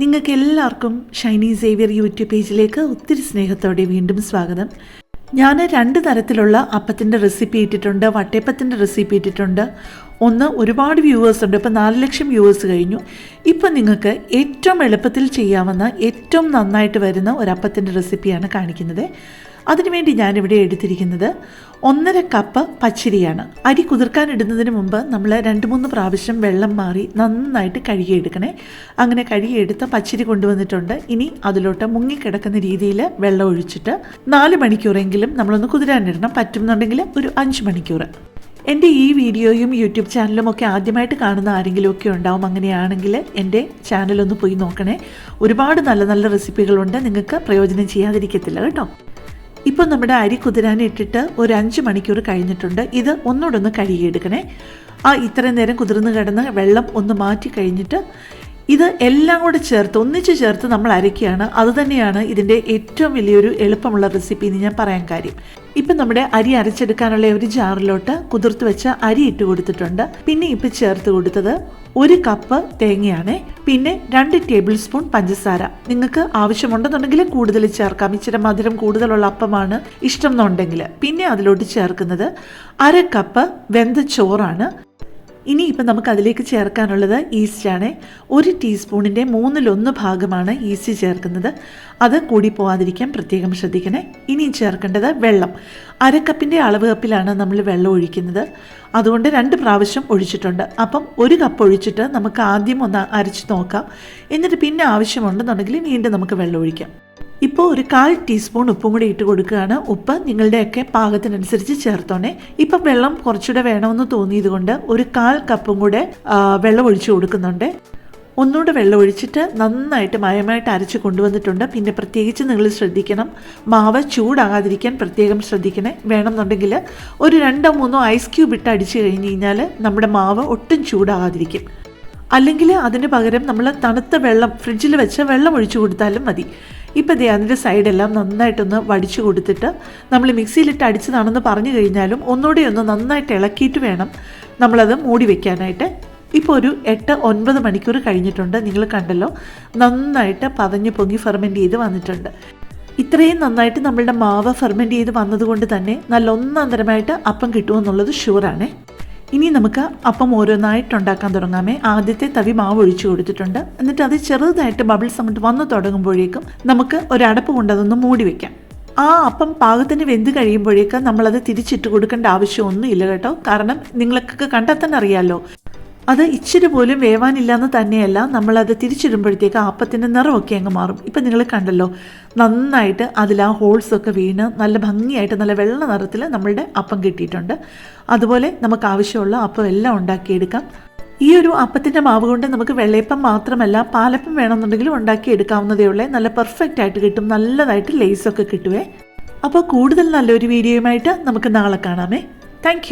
നിങ്ങൾക്ക് എല്ലാവർക്കും Shiny Xavier YouTube പേജിലേക്ക് ഒത്തിരി സ്നേഹത്തോടെ വീണ്ടും സ്വാഗതം. ഞാൻ രണ്ട് തരത്തിലുള്ള അപ്പത്തിന്റെ റെസിപ്പി ഇട്ടിട്ടുണ്ട് വട്ടയപ്പത്തിന്റെ റെസിപ്പി ഇട്ടിട്ടുണ്ട്. ഒന്ന് ഒരുപാട് വ്യൂവേഴ്സ് ഉണ്ട് ഇപ്പോൾ നാല് ലക്ഷം വ്യൂവേഴ്സ് കഴിഞ്ഞു. ഇപ്പം നിങ്ങൾക്ക് ഏറ്റവും എളുപ്പത്തിൽ ചെയ്യാവുന്ന ഏറ്റവും നന്നായിട്ട് വരുന്ന ഒരു അപ്പത്തിന്റെ റെസിപ്പിയാണ് കാണിക്കുന്നത്. അതിനുവേണ്ടി ഞാനിവിടെ എടുത്തിരിക്കുന്നത് ഒന്നര കപ്പ് പച്ചരിയാണ്. അരി കുതിർക്കാൻ ഇടുന്നതിന് മുമ്പ് നമ്മൾ രണ്ട് മൂന്ന് പ്രാവശ്യം വെള്ളം മാറി നന്നായിട്ട് കഴുകിയെടുക്കണേ. അങ്ങനെ കഴുകിയെടുത്ത പച്ചരി കൊണ്ടുവന്നിട്ടുണ്ട്. ഇനി അതിലോട്ട് മുങ്ങിക്കിടക്കുന്ന രീതിയിൽ വെള്ളം ഒഴിച്ചിട്ട് നാല് മണിക്കൂറെങ്കിലും നമ്മളൊന്ന് കുതിരാനിടണം. പറ്റുന്നുണ്ടെങ്കിൽ ഒരു അഞ്ച് മണിക്കൂർ എന്റെ ഈ വീഡിയോയും യൂട്യൂബ് ചാനലും ഒക്കെ ആദ്യമായിട്ട് കാണുന്ന ആരെങ്കിലും ഒക്കെ ഉണ്ടാവും അങ്ങനെയാണെങ്കിൽ എന്റെ ചാനലൊന്ന് പോയി നോക്കണേ. ഒരുപാട് നല്ല നല്ല റെസിപ്പികളുണ്ട്. നിങ്ങൾക്ക് പ്രയോജനം ചെയ്യാതിരിക്കത്തില്ല. കേട്ടോ. ഇപ്പോൾ നമ്മുടെ അരി കുതിരാൻ ഇട്ടിട്ട് ഒരു അഞ്ച് മണിക്കൂർ കഴിഞ്ഞിട്ടുണ്ട്. ഇത് ഒന്നുകൂടെ ഒന്ന് കഴുകിയെടുക്കണേ. ആ ഇത്രയും നേരം കുതിർന്ന് കിടന്ന് വെള്ളം ഒന്ന് മാറ്റി കഴിഞ്ഞിട്ട് ഇത് എല്ലാം കൂടെ ചേർത്ത് ഒന്നിച്ച് ചേർത്ത് നമ്മൾ അരയ്ക്കുകയാണ്. അതുതന്നെയാണ് ഇതിന്റെ ഏറ്റവും വലിയൊരു എളുപ്പമുള്ള റെസിപ്പി എന്ന് ഞാൻ പറയാൻ കാര്യം. ഇപ്പം നമ്മുടെ അരി അരച്ചെടുക്കാനുള്ള ഒരു ജാറിലോട്ട് കുതിർത്ത് വെച്ച അരി ഇട്ട് കൊടുത്തിട്ടുണ്ട്. പിന്നെ ഇപ്പം ചേർത്ത് കൊടുത്തത് ഒരു കപ്പ് തേങ്ങയാണ്. പിന്നെ രണ്ട് ടേബിൾ സ്പൂൺ പഞ്ചസാര. നിങ്ങൾക്ക് ആവശ്യമുണ്ടെന്നുണ്ടെങ്കിൽ കൂടുതൽ ചേർക്കാം. ഇച്ചിരി മധുരം കൂടുതലുള്ള അപ്പമാണ് ഇഷ്ടം എന്നുണ്ടെങ്കിൽ. പിന്നെ അതിലോട്ട് ചേർക്കുന്നത് അര കപ്പ് വെന്ത ചോറാണ്. ഇനി ഇപ്പം നമുക്ക് അതിലേക്ക് ചേർക്കാനുള്ളത് ഈസ്റ്റാണ്. ഒരു ടീസ്പൂണിന്റെ മൂന്നിലൊന്ന് ഭാഗമാണ് ഈസ്റ്റ് ചേർക്കുന്നത്. അത് കൂടി പോവാതിരിക്കാൻ പ്രത്യേകം ശ്രദ്ധിക്കണേ. ഇനി ചേർക്കേണ്ടത് വെള്ളം. അരക്കപ്പിന്റെ അളവ് കപ്പിലാണ് നമ്മൾ വെള്ളം ഒഴിക്കുന്നത്. അതുകൊണ്ട് രണ്ട് പ്രാവശ്യം ഒഴിച്ചിട്ടുണ്ട്. അപ്പം ഒരു കപ്പ് ഒഴിച്ചിട്ട് നമുക്ക് ആദ്യം ഒന്ന് അരച്ച് നോക്കാം. എന്നിട്ട് പിന്നെ ആവശ്യമുണ്ടെന്നുണ്ടെങ്കിൽ വീണ്ടും നമുക്ക് വെള്ളം ഒഴിക്കാം. ഇപ്പോൾ ഒരു കാൽ ടീസ്പൂൺ ഉപ്പും കൂടി ഇട്ട് കൊടുക്കുകയാണ്. ഉപ്പ് നിങ്ങളുടെയൊക്കെ പാകത്തിനനുസരിച്ച് ചേർത്തോണേ. ഇപ്പം വെള്ളം കുറച്ചുകൂടെ വേണമെന്ന് തോന്നിയത് കൊണ്ട് ഒരു കാൽ കപ്പും കൂടെ വെള്ളം ഒഴിച്ചു കൊടുക്കുന്നുണ്ട്. ഒന്നുകൂടെ വെള്ളം ഒഴിച്ചിട്ട് നന്നായിട്ട് മയമായിട്ട് അരച്ച് കൊണ്ടുവന്നിട്ടുണ്ട്. പിന്നെ പ്രത്യേകിച്ച് നിങ്ങൾ ശ്രദ്ധിക്കണം മാവ് ചൂടാകാതിരിക്കാൻ പ്രത്യേകം ശ്രദ്ധിക്കണേ. വേണമെന്നുണ്ടെങ്കിൽ ഒരു രണ്ടോ മൂന്നോ ഐസ് ക്യൂബ് ഇട്ട് അടിച്ചു കഴിഞ്ഞ് കഴിഞ്ഞാൽ നമ്മുടെ മാവ് ഒട്ടും ചൂടാകാതിരിക്കും. അല്ലെങ്കിൽ അതിന് പകരം നമ്മൾ തണുത്ത വെള്ളം ഫ്രിഡ്ജിൽ വെച്ച് വെള്ളം ഒഴിച്ചു കൊടുത്താലും മതി. ഇപ്പം ദേ അതിന്റെ സൈഡെല്ലാം നന്നായിട്ടൊന്ന് വടിച്ചു കൊടുത്തിട്ട് നമ്മൾ മിക്സിയിലിട്ട് അടിച്ചതാണെന്ന് പറഞ്ഞു കഴിഞ്ഞാലും ഒന്നുകൂടി ഒന്ന് നന്നായിട്ട് ഇളക്കിയിട്ട് വേണം നമ്മളത് മൂടി വെക്കാനായിട്ട്. ഇപ്പോൾ ഒരു എട്ട് ഒൻപത് മണിക്കൂർ കഴിഞ്ഞിട്ടുണ്ട് നിങ്ങൾ കണ്ടല്ലോ. നന്നായിട്ട് പതഞ്ഞ് പൊങ്ങി ഫെർമെന്റ് ചെയ്ത് വന്നിട്ടുണ്ട്. ഇത്രയും നന്നായിട്ട് നമ്മളുടെ മാവ് ഫെർമെന്റ് ചെയ്ത് വന്നതുകൊണ്ട് തന്നെ നല്ല ഒന്നാന്തരമായിട്ട് അപ്പം കിട്ടുമെന്നുള്ളത് ഷുവറാണേ ഇനി നമുക്ക് അപ്പം ഓരോന്നായിട്ട് ഉണ്ടാക്കാൻ തുടങ്ങാമേ. ആദ്യത്തെ തവി മാവ് ഒഴിച്ചു കൊടുത്തിട്ടുണ്ട്. എന്നിട്ട് അത് ചെറുതായിട്ട് ബബിൾസ് അങ്ങോട്ട് വന്നു തുടങ്ങുമ്പോഴേക്കും നമുക്ക് ഒരടപ്പ് കൊണ്ട് അതൊന്ന് മൂടി വെക്കാം. ആ അപ്പം പാകത്തിന് വെന്ത് കഴിയുമ്പോഴേക്കും നമ്മളത് തിരിച്ചിട്ട് കൊടുക്കേണ്ട ആവശ്യമൊന്നുമില്ല കേട്ടോ. കാരണം നിങ്ങൾക്കൊക്കെ കണ്ടാൽ അറിയാമല്ലോ അത് ഇച്ചിരി പോലും വേവാനില്ലാന്ന് തന്നെയല്ല നമ്മളത് തിരിച്ചിടുമ്പോഴത്തേക്ക് ആപ്പത്തിന്റെ നിറമൊക്കെ അങ്ങ് മാറും. ഇപ്പം നിങ്ങൾ കണ്ടല്ലോ നന്നായിട്ട് അതിൽ ആ ഹോൾസൊക്കെ വീണ് നല്ല ഭംഗിയായിട്ട് നല്ല വെള്ള നിറത്തിൽ നമ്മളുടെ അപ്പം കിട്ടിയിട്ടുണ്ട്. അതുപോലെ നമുക്ക് ആവശ്യമുള്ള അപ്പം എല്ലാം ഉണ്ടാക്കിയെടുക്കാം. ഈ ഒരു അപ്പത്തിന്റെ മാവ് കൊണ്ട് നമുക്ക് വെള്ളയപ്പം മാത്രമല്ല പാലപ്പം വേണമെന്നുണ്ടെങ്കിലും ഉണ്ടാക്കിയെടുക്കാവുന്നതേ ഉള്ളേ. നല്ല പെർഫെക്റ്റ് ആയിട്ട് കിട്ടും നല്ലതായിട്ട് ലേസൊക്കെ കിട്ടുവേ. അപ്പോൾ കൂടുതൽ നല്ലൊരു വീഡിയോയുമായിട്ട് നമുക്ക് നാളെ കാണാമേ. താങ്ക്